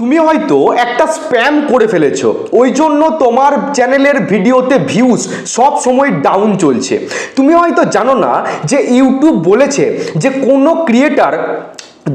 তুমি হয়তো একটা স্প্যাম করে ফেলেছ। ওই জন্য তোমার চ্যানেলের ভিডিওতে ভিউজ সব সময় ডাউন চলছে। তুমি হয়তো জানো না যে ইউটিউব বলেছে যে কোনো ক্রিয়েটার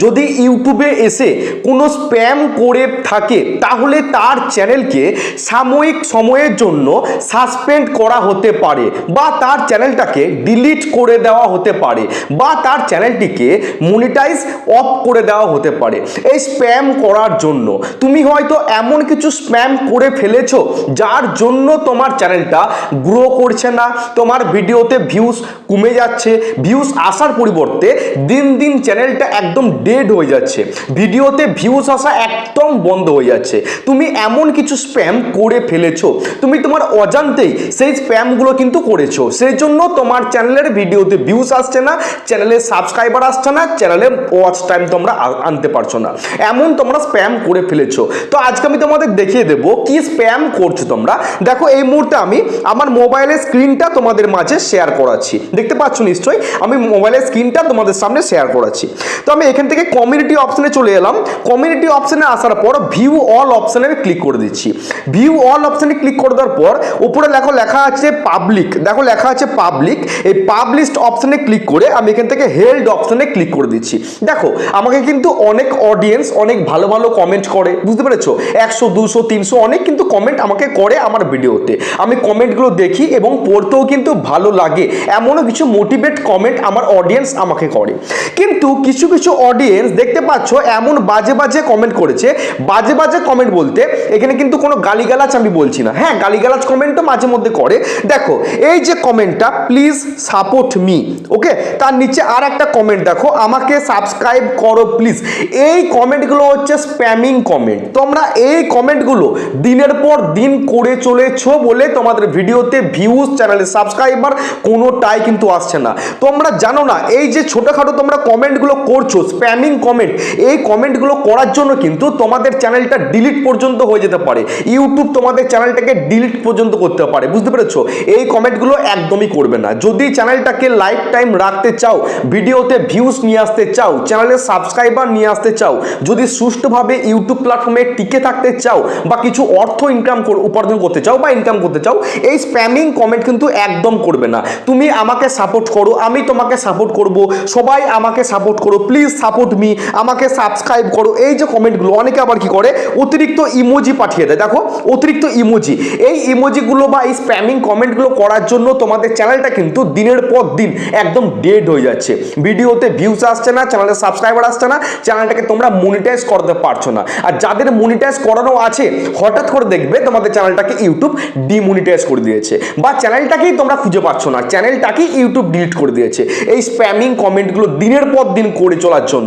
যদি ইউটিউবে এসে কোনো স্প্যাম করে থাকে, তাহলে তার চ্যানেলকে সাময়িক সময়ের জন্য সাসপেন্ড করা হতে পারে বা তার চ্যানেলটাকে ডিলিট করে দেওয়া হতে পারে বা তার চ্যানেলটিকে মনিটাইজ অফ করে দেওয়া হতে পারে। এই স্প্যাম করার জন্য তুমি হয়তো এমন কিছু স্প্যাম করে ফেলেছো যার জন্য তোমার চ্যানেলটা গ্রো করছে না, তোমার ভিডিওতে ভিউজ কমে যাচ্ছে ভিউজ আসার পরিবর্তে দিন দিন চ্যানেলটা একদম ডেড হয়ে যাচ্ছে। ভিডিওতে ভিউজ আসা একদম বন্ধ হয়ে যাচ্ছে। তুমি এমন কিছু স্প্যাম করে ফেলেছো। তুমি তোমার অজান্তেই সেই স্প্যামগুলো কিন্তু করেছ। সেই জন্য তোমার চ্যানেলের ভিডিওতে ভিউজ আসছে না চ্যানেলে সাবস্ক্রাইবার আসছে না চ্যানেলে ওয়াচ টাইম তোমরা আনতে পারছ না। এমন তোমরা স্প্যাম করে ফেলেছো। তো আজকে আমি তোমাদের দেখিয়ে দেবো কি স্প্যাম করছ তোমরা। দেখো, এই মুহূর্তে আমি আমার মোবাইলের স্ক্রিনটা তোমাদের মাঝে শেয়ার করাচ্ছি। দেখতে পাচ্ছ নিশ্চয়ই? আমি মোবাইলের স্ক্রিনটা তোমাদের সামনে শেয়ার করাচ্ছি। তো আমি এখান থেকে কমিউনিটি অপশনে চলে এলাম। কমিউনিটি অপশনে আসার পর ভিউ অল অপশনে আমি ক্লিক করে দিচ্ছি। ভিউ অল অপশনে ক্লিক করে দেওয়ার পর উপরে লেখো লেখা আছে পাবলিক দেখো লেখা আছে পাবলিক এই পাবলিশড অপশনে ক্লিক করে আমি এখান থেকে হেল্ড অপশনে ক্লিক করে দিচ্ছি। দেখো, আমাকে কিন্তু অনেক অডিয়েন্স অনেক ভালো ভালো কমেন্ট করে। বুঝতে পেরেছ? একশো, দুশো, তিনশো অনেক কিন্তু কমেন্ট আমাকে করে আমার ভিডিওতে আমি কমেন্টগুলো দেখি এবং পড়তেও কিন্তু ভালো লাগে। এমনও কিছু মোটিভেট কমেন্ট আমার অডিয়েন্স আমাকে করে। কিন্তু কিছু কিছু অডিয়েন্স দেখতে পাচ্ছ এমন বাজে বাজে কমেন্ট করেছে। বাজে বাজে কমেন্ট বলতে এখানে কিন্তু কোনো গালিগালাজ আমি বলছি না। হ্যাঁ গালিগালাজ কমেন্টও মাঝে মধ্যে করে। দেখো, এই যে কমেন্টটা প্লিজ সাপোর্ট মি ওকে তার নিচে আর একটা কমেন্ট দেখো, আমাকে সাবস্ক্রাইব করো প্লিজ এই কমেন্টগুলো হচ্ছে স্প্যামিং কমেন্ট তোমরা এই কমেন্টগুলো দিনের পর দিন করে চলেছো বলে তোমাদের ভিডিওতে ভিউজ চ্যানেলে সাবস্ক্রাইবার কোনোটাই কিন্তু আসছে না। তোমরা জানো না, এই যে ছোটোখাটো তোমরা কমেন্টগুলো করছ স্প্যামিং কমেন্ট এই কমেন্টগুলো করার জন্য কিন্তু তোমাদের চ্যানেলটা ডিলিট পর্যন্ত হয়ে যেতে পারে। ইউটিউব তোমাদের চ্যানেলটাকে ডিলিট পর্যন্ত করতে পারে, বুঝতে পেরেছ? এই কমেন্টগুলো একদমই করবে না। যদি চ্যানেলটাকে লাইফ টাইম রাখতে চাও, ভিডিওতে ভিউজ নিয়ে আসতে চাও চ্যানেলে সাবস্ক্রাইবার নিয়ে আসতে চাও, যদি সুষ্ঠুভাবে ইউটিউব প্ল্যাটফর্মে টিকে থাকতে চাও, বা কিছু অর্থ ইনকাম উপার্জন করতে চাও, বা ইনকাম করতে চাও, এই স্প্যামিং কমেন্ট কিন্তু একদম করবে না। তুমি আমাকে সাপোর্ট করো, আমি তোমাকে সাপোর্ট করব, সবাই আমাকে সাপোর্ট করো প্লিজ সাপোর্ট মি আমাকে সাবস্ক্রাইব করো। এই যে কমেন্টগুলো অনেকে আবার কি করে? অতিরিক্ত ইমোজি পাঠিয়ে দেয়। দেখো, অতিরিক্ত ইমোজি এই ইমোজিগুলো বা এই স্প্যামিং কমেন্টগুলো করার জন্য তোমাদের চ্যানেলটা কিন্তু দিনের পর দিন একদম ডেড হয়ে যাচ্ছে। ভিডিওতে ভিউজ আসছে না চ্যানেলে সাবস্ক্রাইবার আসছে না চ্যানেলটাকে তোমরা মনিটাইজ করতে পারছ না। আর যাদের মনিটাইজ করানো আছে, হঠাৎ করে দেখবে তোমাদের চ্যানেলটাকে ইউটিউব ডিমনিটাইজ করে দিয়েছে। বা চ্যানেলটাকেই তোমরা খুঁজে পাচ্ছ না চ্যানেলটাকেই ইউটিউব ডিলিট করে দিয়েছে। এই স্প্যামিং কমেন্টগুলো দিনের পর দিন করে চলার জন্য।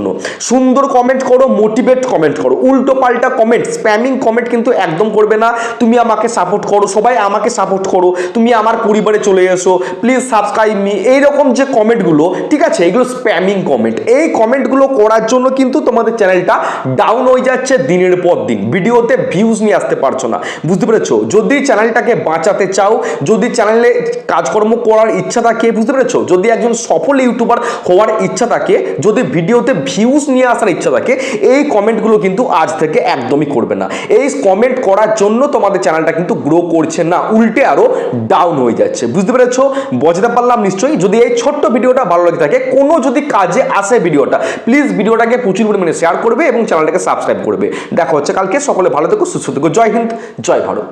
সুন্দর কমেন্ট করো মোটিভেট কমেন্ট করো। উল্টো পাল্টা কমেন্ট স্প্যামিং কমেন্ট কিন্তু একদম করবে না। তুমি আমাকে সাপোর্ট করো, সবাই আমাকে সাপোর্ট করো। তুমি আমার পরিবারে চলে এসো প্লিজ সাবস্ক্রাইব মি এইরকম যে কমেন্টগুলো ঠিক আছে? এগুলো স্প্যামিং কমেন্ট এই কমেন্টগুলো করার জন্য কিন্তু তোমাদের চ্যানেলটা ডাউন হয়ে যাচ্ছে দিনের পর দিন। ভিডিওতে ভিউজ নিয়ে আসতে পারছ না। বুঝতে পেরেছ? যদি চ্যানেলটাকে বাঁচাতে চাও, যদি চ্যানেলে কাজকর্ম করার ইচ্ছা থাকে, বুঝতে পেরেছ? যদি একজন সফল ইউটিউবার হওয়ার ইচ্ছা থাকে, যদি ভিডিওতে ভিউজ নিয়ে আসার ইচ্ছা থাকে, এই কমেন্টগুলো কিন্তু আজ থেকে একদমই করবে না। এই কমেন্ট করার জন্য তোমাদের চ্যানেলটা কিন্তু গ্রো করছে না, উল্টে আরও ডাউন হয়ে যাচ্ছে। বুঝতে পেরেছ? বোঝাতে পারলাম নিশ্চয়ই? যদি এই ছোট্ট ভিডিওটা ভালো লাগে থাকে, কোনো যদি কাজে আসে ভিডিওটা প্লিজ ভিডিওটাকে প্রচুর পরিমাণে শেয়ার করবে এবং চ্যানেলটাকে সাবস্ক্রাইব করবে। দেখা হচ্ছে কালকে, সকলে ভালো থেকো, সুস্থ থেকো। জয় হিন্দ, জয় ভারত।